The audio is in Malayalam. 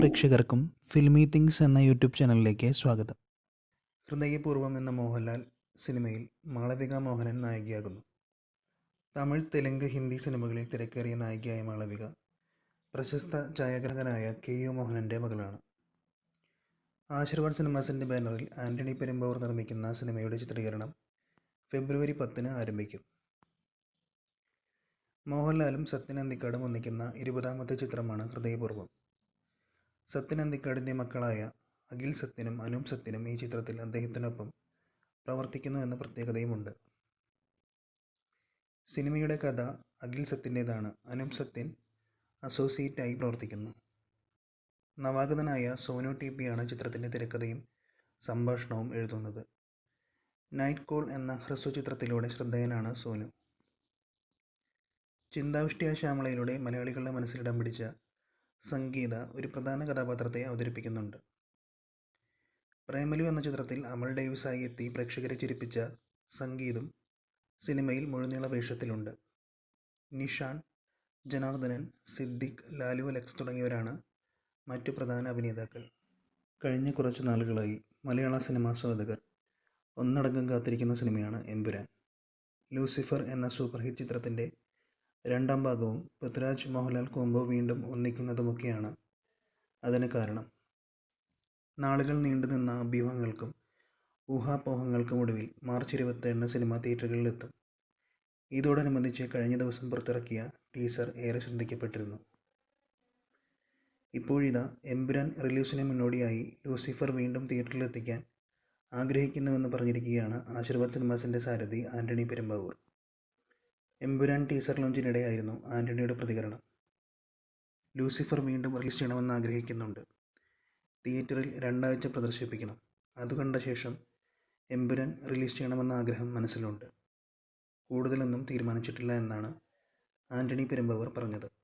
പ്രേക്ഷകർക്കും ഫിൽമി തിങ്സ് എന്ന യൂട്യൂബ് ചാനലിലേക്ക് സ്വാഗതം. ഹൃദയപൂർവം എന്ന മോഹൻലാൽ സിനിമയിൽ മാളവിക മോഹനൻ നായികയാകുന്നു. തമിഴ് തെലുങ്ക് ഹിന്ദി സിനിമകളിൽ തിരക്കേറിയ നായികയായ മാളവിക പ്രശസ്ത ഛായാഗ്രഹകനായ കെ യു മോഹനന്റെ മകളാണ്. ആശീർവാദ് സിനിമാസിന്റെ ബാനറിൽ ആന്റണി പെരുമ്പാവൂർ നിർമ്മിക്കുന്ന സിനിമയുടെ ചിത്രീകരണം ഫെബ്രുവരി പത്തിന് ആരംഭിക്കും. മോഹൻലാലും സത്യൻ അന്തിക്കാടും ഒന്നിക്കുന്ന ഇരുപതാമത്തെ ചിത്രമാണ് ഹൃദയപൂർവം സത്യൻ അന്തിക്കാടിന്റെ മക്കളായ അഖിൽ സത്യനും അനൂപ് സത്യനും ഈ ചിത്രത്തിൽ അദ്ദേഹത്തിനൊപ്പം പ്രവർത്തിക്കുന്നു എന്ന പ്രത്യേകതയുമുണ്ട്. സിനിമയുടെ കഥ അഖിൽ സത്യന്റേതാണ്. അനൂപ് സത്യൻ അസോസിയേറ്റായി പ്രവർത്തിക്കുന്നു. നവാഗതനായ സോനു ടി പിയാണ് ചിത്രത്തിന്റെ തിരക്കഥയും സംഭാഷണവും എഴുതുന്നത്. നൈറ്റ് കോൾ എന്ന ഹ്രസ്വ ചിത്രത്തിലൂടെ ശ്രദ്ധേയനാണ് സോനു. ചിന്താവിഷ്ടിയ ശ്യാമളയിലൂടെ മലയാളികളുടെ മനസ്സിലിടം പിടിച്ച സംഗീത ഒരു പ്രധാന കഥാപാത്രത്തെ അവതരിപ്പിക്കുന്നുണ്ട്. പ്രേമലു എന്ന ചിത്രത്തിൽ അമൽ ഡേവിസായി എത്തി പ്രേക്ഷകരെ ചിരിപ്പിച്ച സംഗീതം സിനിമയിൽ മുഴുനീള വേഷത്തിലുണ്ട്. നിഷാൻ ജനാർദ്ദനൻ സിദ്ദിഖ് ലാലു അലക്സ് തുടങ്ങിയവരാണ് മറ്റു പ്രധാന അഭിനേതാക്കൾ. കഴിഞ്ഞ കുറച്ച് നാളുകളായി മലയാള സിനിമാസ്വാദകർ ഒന്നടങ്കം കാത്തിരിക്കുന്ന സിനിമയാണ് എമ്പുരാൻ. ലൂസിഫർ എന്ന സൂപ്പർ ഹിറ്റ് ചിത്രത്തിന്റെ രണ്ടാം ഭാഗവും പൃഥ്വിരാജ് മോഹൻലാൽ കോംബോ വീണ്ടും ഒന്നിക്കുന്നതുമൊക്കെയാണ് അതിന് കാരണം. നാളുകൾ നീണ്ടുനിന്ന അഭ്യൂഹങ്ങൾക്കും ഊഹാപോഹങ്ങൾക്കും ഒടുവിൽ മാർച്ച് ഇരുപത്തേഴിന് സിനിമ തിയേറ്ററുകളിലെത്തും. ഇതോടനുബന്ധിച്ച് കഴിഞ്ഞ ദിവസം പുറത്തിറക്കിയ ടീസർ ഏറെ ശ്രദ്ധിക്കപ്പെട്ടിരുന്നു. ഇപ്പോഴിതാ എംബുരാൻ റിലീസിന് മുന്നോടിയായി ലൂസിഫർ വീണ്ടും തിയേറ്ററിലെത്തിക്കാൻ ആഗ്രഹിക്കുന്നുവെന്ന് പറഞ്ഞിരിക്കുകയാണ് ആശീർവാദ് സിനിമാസിന്റെ സാരഥി ആന്റണി പെരുമ്പാവൂർ. എമ്പുരാൻ ടീസർ ലോഞ്ചിനിടെയായിരുന്നു ആന്റണിയുടെ പ്രതികരണം. ലൂസിഫർ വീണ്ടും റിലീസ് ചെയ്യണമെന്ന് ആഗ്രഹിക്കുന്നുണ്ട്. തിയേറ്ററിൽ രണ്ടാഴ്ച പ്രദർശിപ്പിക്കണം. അത് കണ്ട ശേഷം എംപുരാൻ റിലീസ് ചെയ്യണമെന്ന ആഗ്രഹം മനസ്സിലുണ്ട്. കൂടുതലൊന്നും തീരുമാനിച്ചിട്ടില്ല എന്നാണ് ആന്റണി പെരുമ്പാവൂർ പറഞ്ഞത്.